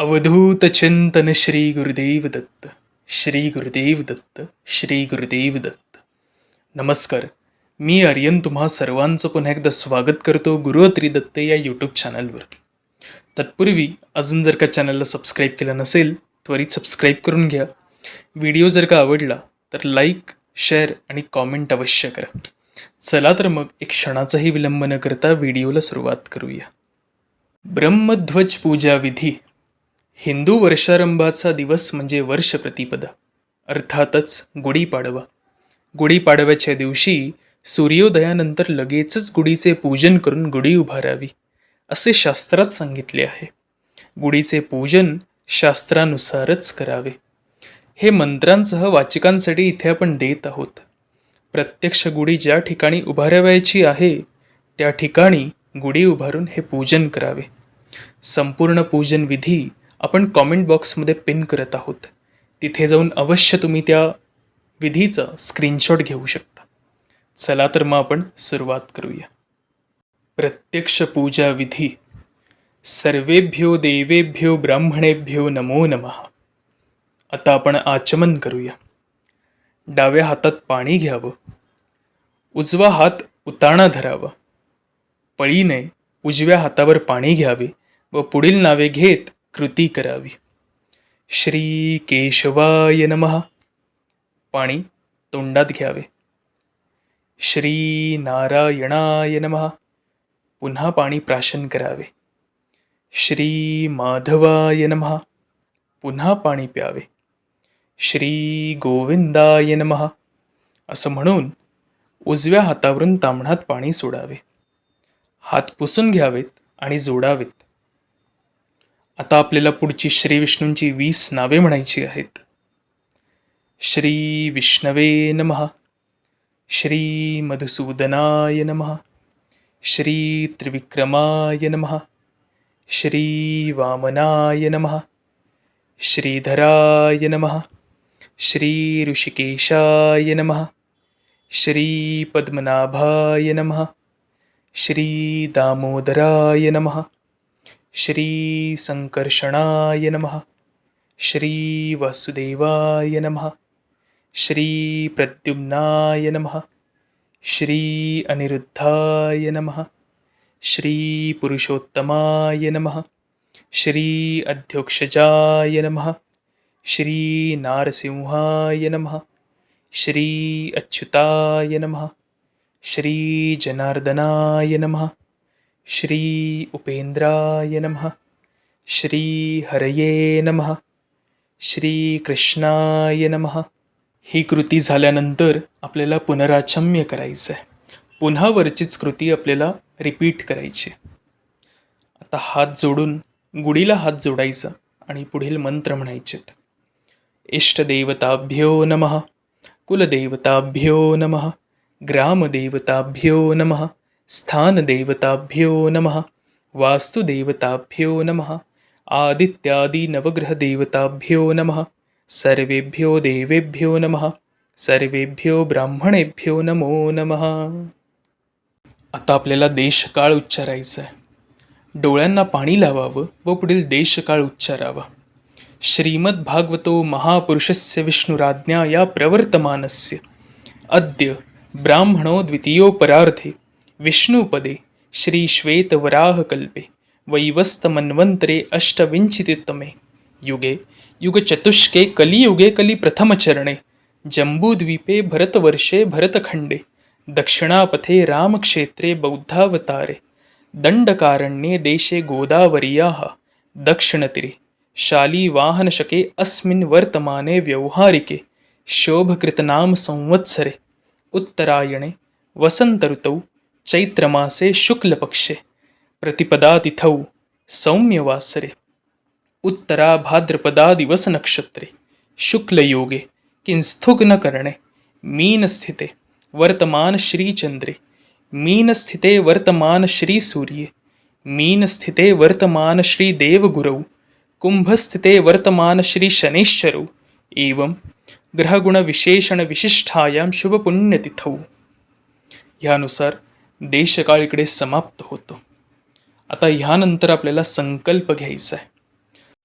अवधूत चिंतन श्री गुरुदेव दत्त श्री गुरुदेव दत्त श्री गुरुदेव दत्त. नमस्कार मी आर्यन तुम्हा सर्वांचं पुन्हा एकदा स्वागत करतो गुरुअत्री दत्त या यूट्यूब चॅनलवर तत्पूर्वी अजून जर का चॅनलला सबस्क्राईब केलं नसेल त्वरित सबस्क्राईब करून घ्या. व्हिडिओ जर का आवडला तर लाईक शेअर आणि कॉमेंट अवश्य करा. चला तर मग एक क्षणाचाही विलंब न करता व्हिडिओला सुरुवात करूया. ब्रह्मध्वज पूजा विधी. हिंदू वर्षारंभाचा दिवस म्हणजे वर्ष प्रतिपदा अर्थातच गुढीपाडवा. गुढीपाडव्याच्या दिवशी सूर्योदयानंतर लगेचच गुढीचे पूजन करून गुढी उभारावी असे शास्त्रात सांगितले आहे. गुढीचे पूजन शास्त्रानुसारच करावे. हे मंत्रांसह वाचकांसाठी इथे आपण देत आहोत. प्रत्यक्ष गुढी ज्या ठिकाणी उभारावयाची आहे त्या ठिकाणी गुढी उभारून हे पूजन करावे. संपूर्ण पूजन विधी आपण कॉमेंट बॉक्समध्ये पिन करत आहोत. तिथे जाऊन अवश्य तुम्ही त्या विधीचं स्क्रीनशॉट घेऊ शकता. चला तर मग आपण सुरुवात करूया. प्रत्यक्ष पूजा विधी. सर्वेभ्यो देवेभ्यो ब्राह्मणेभ्यो नमो नमः. आता आपण आचमन करूया. डाव्या हातात पाणी घ्यावं. उजवा हात उताणा धरावा. पळीने उजव्या हातावर पाणी घ्यावे व पुढील नावे घेत कृती करावी. श्री केशवाय नमः. पाणी तोंडात घ्यावे. श्री नारायणाय नमः. पुन्हा पाणी प्राशन करावे. श्री माधवाय नमः. पुन्हा पाणी प्यावे. श्री गोविंदाय नमः. असं म्हणून उजव्या हातावरून तांबणात पाणी सोडावे. हात पुसून घ्यावेत आणि जोडावेत. आता आपल्याला पुढची श्री विष्णूंची वीस नावे म्हणायची आहेत. श्री विष्णवे नमः. श्री मधुसूदनाय नमः. श्री त्रिविक्रमाय नमः. श्री वामनाय नमः. श्रीधराय नमः. श्री ऋषिकेशाय नमः. श्री पद्मनाभाय नमः. श्री दामोदराय नमः. श्री संकर्षणाय नमः। श्रीवासुदेवाय नमः। श्री प्रद्युम्नाय नमः। श्री अनिरुद्धाय नमः। श्री पुरुषोत्तमाय नमः। श्री अध्योक्षजाय नमः। श्री नारसिंहाय नमः। श्री अच्युताय नमः। श्री जनार्दनाय नमः। श्री उपेंद्राय नमः। श्री हरये नमः। श्री कृष्णाय नमः। ही कृती झाल्यानंतर आपल्याला पुनराचम्य करायचं आहे पुन्हा वरचीच कृती आपल्याला रिपीट करायची आता हात जोडून गुढीला हात जोडायचा आणि पुढील मंत्र म्हणायचेत इष्टदेवताभ्यो नमः कुलदेवताभ्यो नमः ग्रामदेवताभ्यो नमः स्थानदेवताभ्यो नमः वास्तुदेवताभ्यो नमः आदित्यादिनवग्रहदेवताभ्यो नमः सर्वेभ्यो देवेभ्यो नमः सर्वेभ्यो ब्राह्मणेभ्यो नमो नमः. आता आपल्याला देशकाळ उच्चारायचा आहे डोळ्यांना पाणी लावावं व पुढील देशकाळ उच्चारावा. श्रीमद्भागवतो महापुरुषस्य विष्णुराज्ञा या प्रवर्तमानस्य अद्य ब्राह्मणो द्वितीयोपरार्धे विष्णुपदे श्रीश्वेतवराहकल्पे वैवस्तमन्वन्तरे अष्टविंशतितमे युगे युगचतुष्के कलियुगे कलिप्रथमचरणे जम्बूद्वीपे भरतवर्षे भरतखण्डे दक्षिणापथे रामक्षेत्रे बौद्धावतारे दण्डकारण्ये देशे गोदावर्याः दक्षिणतीरे शालीवाहनशके अस्मिन् वर्तमाने व्यवहारिके शोभकृतनाम संवत्सरे उत्तरायणे वसन्तऋतौ चैत्रमासे शुक्लपक्षे प्रतिपदातिथौ सौम्यवासरे। उत्तराभाद्रपदादिवसनक्षत्रे शुक्लयोगे किंस्थुग्नकर्णे मीनस्थिते वर्तमानश्रीचन्द्रे मीनस्थिते वर्तमानश्रीसूर्ये मीनस्थिते वर्तमानश्रीदेवगुरौ कुंभस्थिते वर्तमानश्रीशनैश्चरौ एवं ग्रहगुणविशेषणविशिष्ठायां शुभपुण्यतिथौ। ह्यानुसार देशकाळ इकडे समाप्त होतो. आता ह्यानंतर आपल्याला संकल्प घ्यायचा आहे.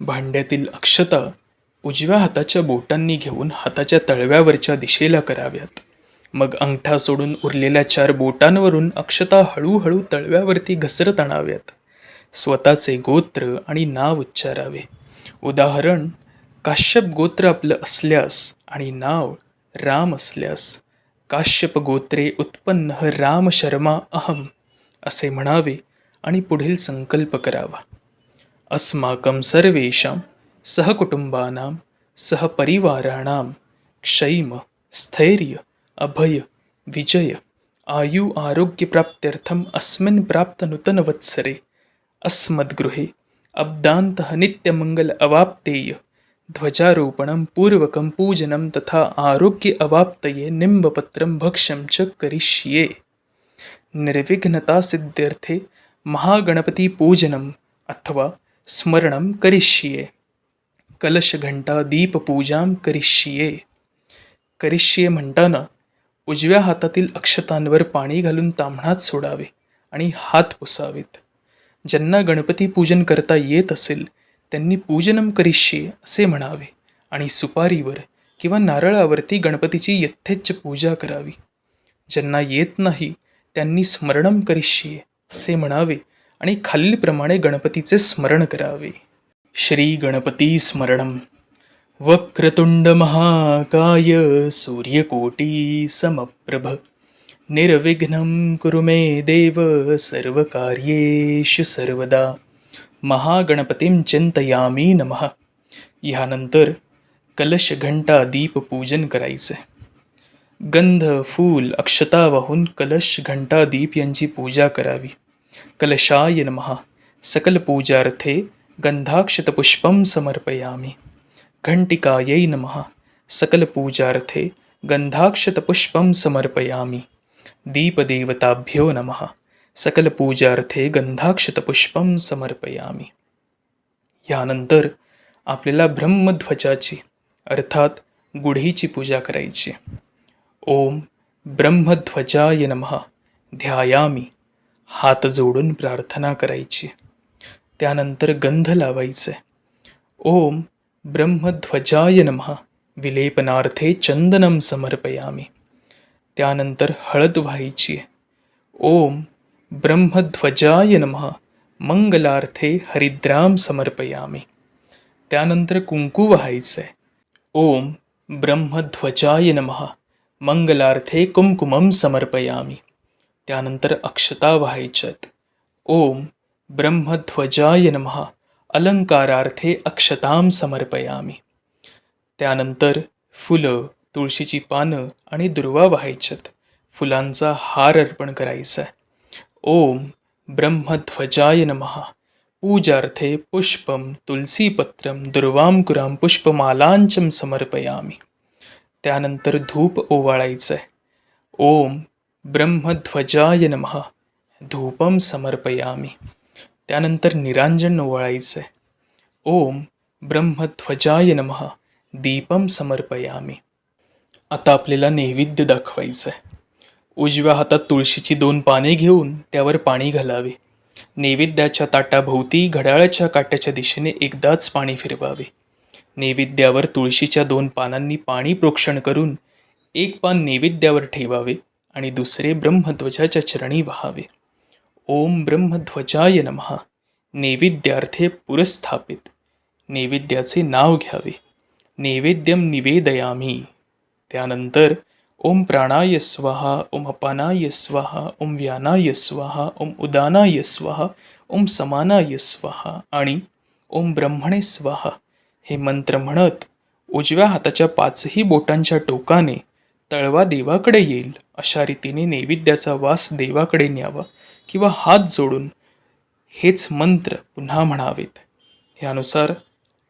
भांड्यातील अक्षता उजव्या हाताच्या बोटांनी घेऊन हाताच्या तळव्यावरच्या दिशेला कराव्यात. मग अंगठा सोडून उरलेल्या चार बोटांवरून अक्षता हळूहळू तळव्यावरती घसरत आणाव्यात. स्वतःचे गोत्र आणि नाव उच्चारावे. उदाहरण काश्यप गोत्र आपलं असल्यास आणि नाव राम असल्यास. काश्यपगोत्रे उत्पन्न राम शर्मा अहम असे म्हणावे आणि पुढील संकल्प करावा. अस्माकं सर्वेषां सहकुटुंबानां सहपरिवाराणां क्षैम स्थैर्य अभय विजय आयु आरोग्यप्राप्त्यर्थम् अस्मिन् प्राप्तनूतनवत्सरे अस्मद्गृहे अब्दान्तः नित्यमङ्गल अवाप्तेय ध्वजारोपणं पूर्वकं पूजनं तथा आरोग्य अवाप्तये निम्बपत्रं भक्ष्यं च करिष्ये। निर्विघ्नता सिद्ध्यर्थे महागणपतीपूजनम् अथवा स्मरणं करिष्ये। कलशघंटा दीपपूजां करिष्ये। करिष्ये म्हणताना उजव्या हातातील अक्षतांवर पाणी घालून ताम्हणात सोडावे आणि हात पुसावेत। ज्यांना गणपती पूजन करता येत असेल त्यांनी पूजनम करिष्ये असे म्हणावे आणि सुपारीवर किंवा नारळावरती गणपतीची यथेच्छ पूजा करावी. ज्यांना येत नाही त्यांनी स्मरणम करिष्ये असे म्हणावे आणि खालीलप्रमाणे गणपतीचे स्मरण करावे. श्री गणपती स्मरणम वक्रतुंड महाकाय सूर्यकोटी समप्रभ. निर्विघ्नं कुरु मे देव सर्वकार्येषु सर्वदा. महागणपतीं चिंतयामी नमः। ह्यानंतर कलश घंटा दीप पूजन करायचं गंध फूल अक्षता वाहून कलश घंटा दीप यांची पूजा करावी। कलशाय नमः। सकल पूजार्थे गंधाक्षतपुष्पं समर्पयामि। घंटिकायै नमः। सकल पूजार्थे गंधाक्षतपुष्पं समर्पयामि। दीपदेवताभ्यो नमः। सकल पूजार्थे गंधाक्षतपुष्पं समर्पयामी. यानंतर आपल्याला ब्रह्मध्वजाची अर्थात गुढीची पूजा करायची. ओम ब्रह्मध्वजाय नमः. ध्यायामी. हात जोडून प्रार्थना करायची. त्यानंतर गंध लावायचे. ओम ब्रह्मध्वजाय नमः. विलेपनार्थे चंदनम समर्पयामी. त्यानंतर हळद व्हायची. ओम ब्रह्मध्वजाय नमः. मंगलार्थे हरिद्राम समर्पयामी. त्यानंतर कुंकू व्हायचे. ओम ब्रह्मध्वजाय नमः. मंगलार्थे कुमकुमम समर्पयामी. त्यानंतर अक्षता व्हायच्यात. ओम ब्रह्मध्वजाय नमः. अलंकारार्थे अक्षताम समर्पयामी. त्यानंतर फुलं तुळशीची पानं आणि दुर्वा व्हायच्यात. फुलांचा हार अर्पण करायचा. आहे ओम ब्रह्मध्वजाय नमः। पूजार्थे पुष्पं तुलसीपत्रं दुर्वांकुरां पुष्पमालांचम समर्पयामी। त्यानंतर धूप ओवाळायचं आहे ओम ब्रह्मध्वजाय नमः। धूपम समर्पयामी। त्यानंतर निरांजन ओवाळायचं आहे ओम ब्रह्मध्वजाय नमः। दीपम समर्पयामी। आता आपल्याला नैवेद्य दाखवायचं आहे उजव्या हातात तुळशीची दोन पाने घेऊन त्यावर पाणी घालावे. नैवेद्याच्या ताटाभोवती घड्याळाच्या काट्याच्या दिशेने एकदाच पाणी फिरवावे. नैवेद्यावर तुळशीच्या दोन पानांनी पाणी प्रोक्षण करून एक पान नैवेद्यावर ठेवावे आणि दुसरे ब्रह्मध्वजाच्या चरणी व्हावे. ओम ब्रह्मध्वजाय नमः. नैवेद्यार्थे पुरस्थापित. नैवेद्याचे नाव घ्यावे. नैवेद्यम निवेदयामी. त्यानंतर ओम प्राणाय स्वाहा ओम अपानाय स्वाहा ओम व्यानाय स्वाहा ओम उदानाय स्वाहा ओम समानाय स्वाहा आणि ओम ब्रह्मणे स्वाहा. हे मंत्र म्हणत उजव्या हाताच्या पाचही बोटांच्या टोकाने तळवा देवाकडे येईल. अशा रीतीने नैवेद्याचा वास देवाकडे न्यावा किंवा हात जोडून हेच मंत्र पुन्हा म्हणावेत. ह्यानुसार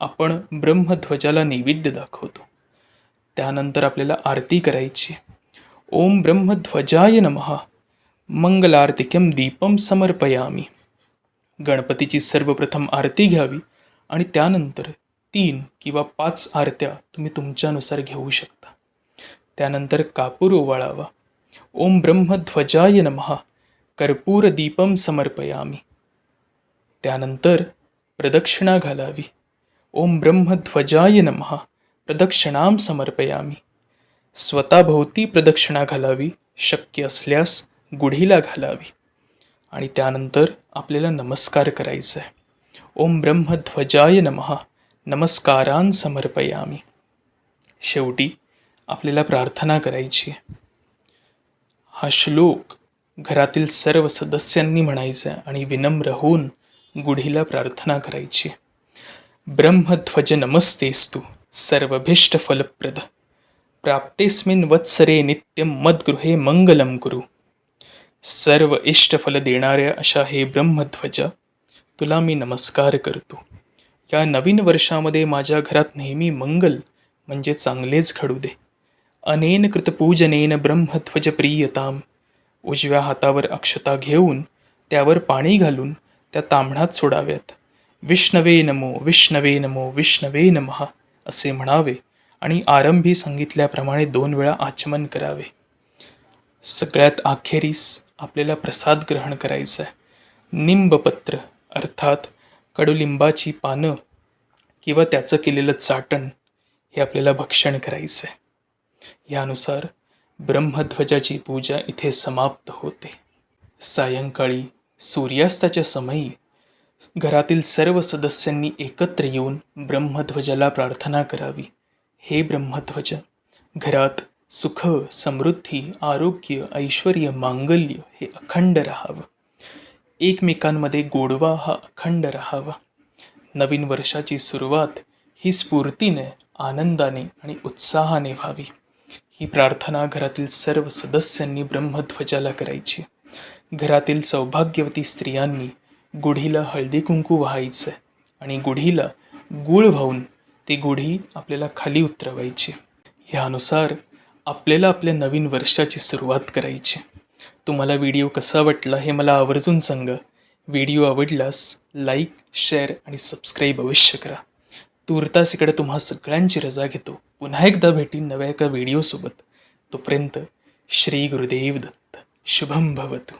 आपण ब्रह्मध्वजाला नैवेद्य दाखवतो. त्यानंतर आपल्याला आरती करायची. ओम ब्रह्मध्वजाय नमः. मंगलार्तिक्यम दीपम समर्पयामी. गणपतीची सर्वप्रथम आरती घ्यावी आणि त्यानंतर तीन किंवा पाच आरत्या तुम्ही तुमच्यानुसार घेऊ शकता. त्यानंतर कापूर ओवाळावा. ओम ब्रह्मध्वजाय नमः. कर्पूर दीपम समर्पयामी. त्यानंतर प्रदक्षिणा घालावी. ओम ब्रह्मध्वजाय नमः. प्रदक्षिणाम समर्पयामी. स्वतःभोवती प्रदक्षिणा घालावी शक्य असल्यास गुढीला घालावी. आणि त्यानंतर आपल्याला नमस्कार करायचा आहे ओम ब्रह्मध्वजाय नमः. नमस्कारान समर्पयामी. शेवटी आपल्याला प्रार्थना करायची आहे. हा श्लोक घरातील सर्व सदस्यांनी म्हणायचा आहे आणि विनम्र होऊन गुढीला प्रार्थना करायची ब्रह्मध्वज नमस्तेस्तु. सर्वभिष्ट फलप्रद। प्राप्तेस्मिन वत्सरे नित्यम मद्गृहे मंगलम गुरु सर्व इष्टफल देणाऱ्या अशा हे ब्रह्मध्वज तुला मी नमस्कार करतो। या नवीन वर्षामध्ये माझ्या घरात नेहमी मंगल म्हणजे चांगलेच घडू दे। अनेन कृतपूजनेन ब्रह्मध्वज प्रियताम। उजव्या हातावर अक्षता घेऊन त्यावर पाणी घालून त्या तांबणात सोडाव्यात। विष्णवे नमो विष्णवे नमो विष्णवे नमः। असे म्हणावे आणि आरंभी सांगितल्याप्रमाणे दोन वेळा आचमन करावे. सगळ्यात अखेरीस आपल्याला प्रसाद ग्रहण करायचा आहे. निंबपत्र अर्थात कडुलिंबाची पानं किंवा त्याचं केलेलं चाटण हे आपल्याला भक्षण करायचं आहे. यानुसार ब्रह्मध्वजाची पूजा इथे समाप्त होते. सायंकाळी सूर्यास्ताच्या समयी घरातील सर्व सदस्यांनी एकत्र येऊन ब्रह्मध्वजाला प्रार्थना करावी. हे ब्रह्मध्वज घरात सुख समृद्धी आरोग्य ऐश्वर मांगल्य हे अखंड राहावं. एकमेकांमध्ये गोडवा हा अखंड राहावा. नवीन वर्षाची सुरुवात ही स्फूर्तीने आनंदाने आणि उत्साहाने व्हावी. ही प्रार्थना घरातील सर्व सदस्यांनी ब्रह्मध्वजाला करायची. घरातील सौभाग्यवती स्त्रियांनी गुढीला हळदी कुंकू व्हायचं आणि गुढीला गुळ वाहून ती गुढी आपल्याला खाली उतरवायची. ह्यानुसार आपल्याला आपल्या नवीन वर्षाची सुरुवात करायची. तुम्हाला व्हिडिओ कसा वाटला हे मला आवर्जून सांगा. व्हिडिओ आवडल्यास लाईक शेअर आणि सबस्क्राईब अवश्य करा. तूर्तास इकडे तुम्हा सगळ्यांची रजा घेतो. पुन्हा एकदा भेटीन नव्या एका व्हिडिओसोबत. तोपर्यंत श्री गुरुदेव दत्त. शुभम भवतु.